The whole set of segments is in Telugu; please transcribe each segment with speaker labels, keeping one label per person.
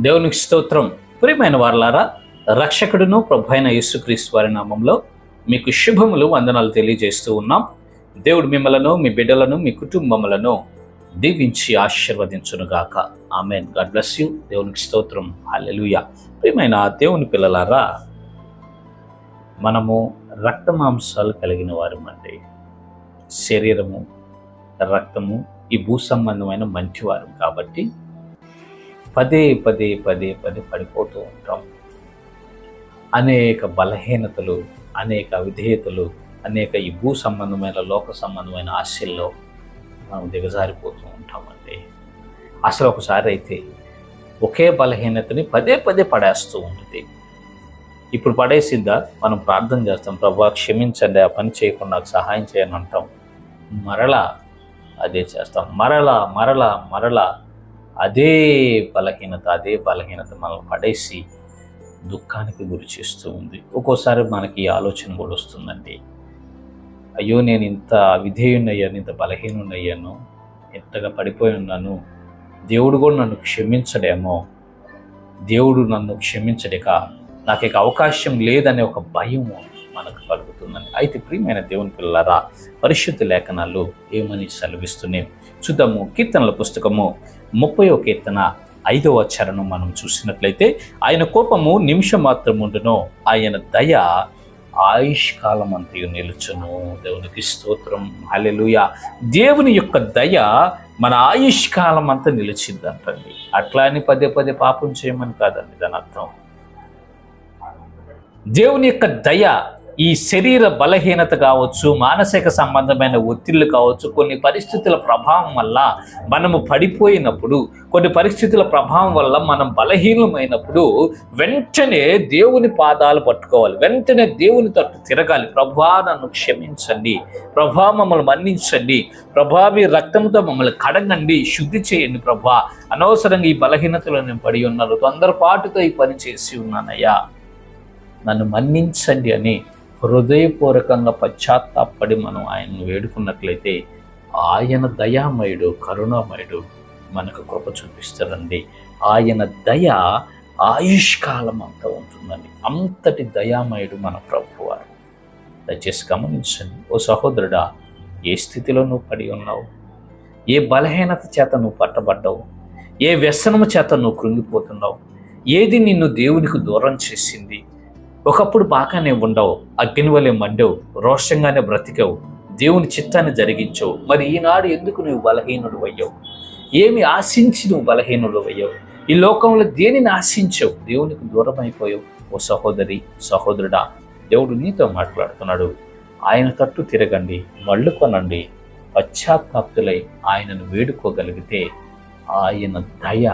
Speaker 1: దేవునికి స్తోత్రం. ప్రియమైన వారలారా రక్షకుడును ప్రభు అయిన యేసుక్రీస్తు వారి నామంలో మీకు శుభములు వందనాలు తెలియజేస్తూ ఉన్నాం. దేవుడు మిమ్మలను మీ బిడ్డలను మీ కుటుంబములను దీవించి ఆశీర్వదించునుగాక. ఆమెన్. God bless you. దేవునికి స్తోత్రం. హల్లెలూయా. ప్రియమైన దేవుని పిల్లలారా మనము రక్త మాంసాలు కలిగిన వారమండి. శరీరము రక్తము ఈ భూ సంబంధమైన మంచివారు కాబట్టి పదే పదే పదే పదే పడిపోతూ ఉంటాం. అనేక బలహీనతలు అనేక విధేయతలు అనేక ఈ భూ సంబంధమైన లోక సంబంధమైన ఆశల్లో మనం దిగజారిపోతూ ఉంటామండి అసలు ఒకసారి అయితే ఒకే బలహీనతని పదే పదే పడేస్తూ ఉంటుంది. ఇప్పుడు పడేసిందా? మనం ప్రార్థన చేస్తాం ప్రభా క్షమించండి ఆ పని చేయకుండా నాకు సహాయం చేయని అంటాం. మరలా అదే చేస్తాం. మరలా మరలా మరలా అదే బలహీనత అదే బలహీనత మనం పడేసి దుఃఖానికి గురి చేస్తూ ఉంది. ఒక్కోసారి మనకి ఈ ఆలోచన కూడా వస్తుందండి. అయ్యో నేను ఇంత విధేయున్నయ్యాను ఇంత బలహీనున్నయ్యాను ఎంతగా పడిపోయి ఉన్నాను. దేవుడు కూడా నన్ను క్షమించడేమో. దేవుడు నన్ను క్షమించడక నాకు ఇక అవకాశం లేదనే ఒక భయం మనకు కలుగుతుందని. అయితే ప్రియమైన దేవుని పిల్లరా పరిశుద్ధ లేఖనాలు ఏమని సెలవిస్తున్నాయి చూద్దాము. కీర్తనల పుస్తకము ముప్పయో కీర్తన ఐదవ చరణం మనం చూసినట్లయితే ఆయన కోపము నిమిషం మాత్రం ఉండును ఆయన దయ ఆయుష్ కాలం అంతయు నిలుచును. దేవునికి స్తోత్రం. హలెలుయ దేవుని యొక్క దయ మన ఆయుష్ కాలం అంతా నిలిచిందంటండి. అట్లా అని పదే పదే పాపం చేయమని కాదండి దాని అర్థం. దేవుని యొక్క దయ ఈ శరీర బలహీనత కావచ్చు మానసిక సంబంధమైన ఒత్తిళ్ళు కావచ్చు కొన్ని పరిస్థితుల ప్రభావం వల్ల మనము పడిపోయినప్పుడు కొన్ని పరిస్థితుల ప్రభావం వల్ల మనం బలహీనమైనప్పుడు వెంటనే దేవుని పాదాలు పట్టుకోవాలి. వెంటనే దేవుని తట్టు తిరగాలి. ప్రభా నన్ను క్షమించండి. ప్రభా మమ్మల్ని మన్నించండి. ప్రభా మీ రక్తంతో మమ్మల్ని కడగండి. శుద్ధి చేయండి ప్రభా అనవసరంగా ఈ బలహీనతలో నేను పడి ఉన్నాను. తొందరపాటుతో ఈ పని చేసి ఉన్నానయ్యా. నన్ను మన్నించండి అని హృదయపూర్వకంగా పశ్చాత్తాపడి మనం ఆయనను వేడుకున్నట్లయితే ఆయన దయామయుడు కరుణామయుడు మనకు కృప చూపిస్తారండి ఆయన దయ ఆయుష్కాలం అంతా ఉంటుందండి. అంతటి దయామయుడు మన ప్రభువారు. దయచేసి గమనించండి. ఓ సహోదరుడా ఏ స్థితిలో నువ్వు పడి ఉన్నావు? ఏ బలహీనత చేత నువ్వు పట్టబడ్డావు? ఏ వ్యసనము చేత నువ్వు కృంగిపోతున్నావు? ఏది నిన్ను దేవునికి దూరం చేసింది? ఒకప్పుడు బాగానే ఉండవు అగ్ని వలె మండవు రోషంగానే బ్రతికావు. దేవుని చిత్తాన్ని జరిగించవు. మరి ఈనాడు ఎందుకు నువ్వు బలహీనుడు అయ్యావు? ఏమి ఆశించి నువ్వు బలహీనుడు అయ్యావు? ఈ లోకంలో దేనిని ఆశించవు? దేవునికి దూరం అయిపోయావు ఓ సహోదరి సహోదరుడా దేవుడు నీతో మాట్లాడుతున్నాడు. ఆయన తట్టు తిరగండి మళ్ళు కొనండి. పశ్చాత్తాప్తులై ఆయనను వేడుకోగలిగితే ఆయన దయ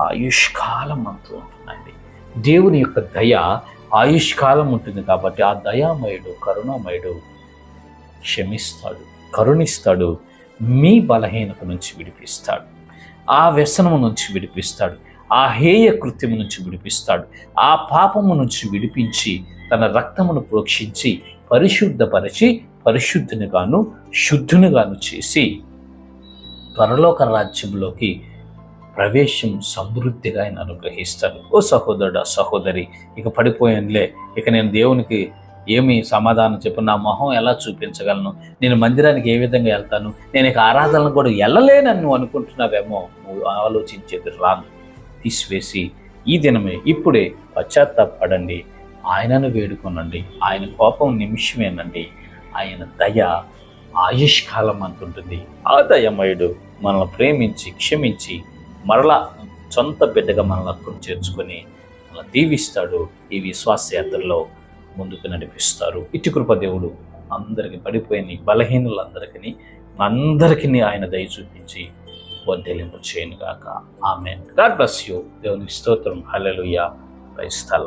Speaker 1: ఆయుష్కాలం అంటూ ఉంటుందండి. దేవుని యొక్క దయ ఆయుష్కాలం ఉంటుంది కాబట్టి ఆ దయామయుడు కరుణామయుడు క్షమిస్తాడు కరుణిస్తాడు మీ బలహీనత నుంచి విడిపిస్తాడు ఆ వ్యసనము నుంచి విడిపిస్తాడు ఆ హేయ కృత్యము నుంచి విడిపిస్తాడు ఆ పాపము నుంచి విడిపించి తన రక్తమును ప్రోక్షించి పరిశుద్ధపరిచి పరిశుద్ధునిగాను శుద్ధునిగాను చేసి పరలోక రాజ్యంలోకి ప్రవేశం సమృద్ధిగా ఆయన అనుగ్రహిస్తాడు. ఓ సహోదరుడు సహోదరి ఇక పడిపోయానులే. ఇక నేను దేవునికి ఏమి సమాధానం చెప్పు నా మొహం ఎలా చూపించగలను? నేను మందిరానికి ఏ విధంగా వెళ్తాను? నేను ఇక ఆరాధనలు కూడా వెళ్ళలేనన్ను అనుకుంటున్నావేమో? నువ్వు ఆలోచించేది రాను. తీసివేసి ఈ దినమే ఇప్పుడే పశ్చాత్తాపడండి. ఆయనను వేడుకొనండి. ఆయన కోపం నిమిషమేనండి. ఆయన దయ ఆయుష్కాలం అంటుంటుంది. ఆ దయమయుడు మనల్ని ప్రేమించి క్షమించి మరలా సొంత బిడ్డగా మనల్ని అక్కును చేర్చుకొని మనల్ని దీవిస్తాడు ఈ విశ్వాస యాత్రలో ముందుకు నడిపిస్తారు. ఇటు కృప దేవుడు అందరికి పడిపోయిన బలహీనులందరికీ అందరికీ ఆయన దయ చూపించి వర్ధలింపు చేయను గాక ఆమె గాడ్ బ్లస్ యూ. దేవునికి స్తోత్రం. హల్లెలూయా. క్రైస్తల